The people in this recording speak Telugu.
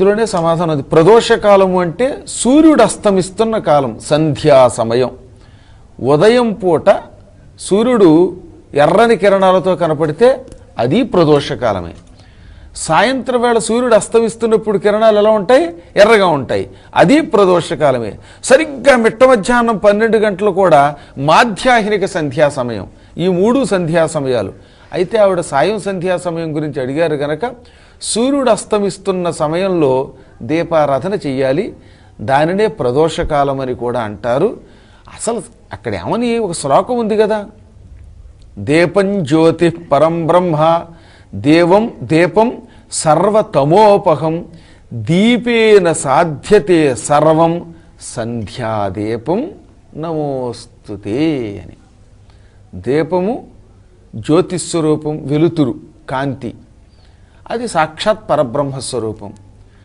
ఇందులోనే సమాధానం అది ప్రదోష కాలము అంటే సూర్యుడు అస్తమిస్తున్న కాలం సంధ్యా సమయం. ఉదయం పూట సూర్యుడు ఎర్రని కిరణాలతో కనపడితే అది ప్రదోష కాలమే సాయంత్రం వేళ సూర్యుడు అస్తమిస్తున్నప్పుడు కిరణాలు ఎలా ఉంటాయి? ఎర్రగా ఉంటాయి. అది ప్రదోషకాలమే. సరిగ్గా మిట్ట మధ్యాహ్నం పన్నెండు గంటలు కూడా మాధ్యాహ్నిక సంధ్యా సమయం. ఈ మూడు సంధ్యా సమయాలు. అయితే ఆవిడ సాయం సంధ్యా సమయం గురించి అడిగారు గనక సూర్యుడు అస్తమిస్తున్న సమయంలో దీపారాధన చెయ్యాలి దానినే ప్రదోషకాలం అని కూడా అంటారు. అసలు అక్కడ ఏమని ఒక శ్లోకం ఉంది కదా? దీపం జ్యోతి పరం బ్రహ్మ దేవం దీపం సర్వతమోపహం దీపేన సాధ్యతే సర్వం సంధ్యాదీపం నమోస్తుతే అని. దీపము జ్యోతిస్వరూపం వెలుతురు కాంతి. అది సాక్షాత్ పరబ్రహ్మస్వరూపం.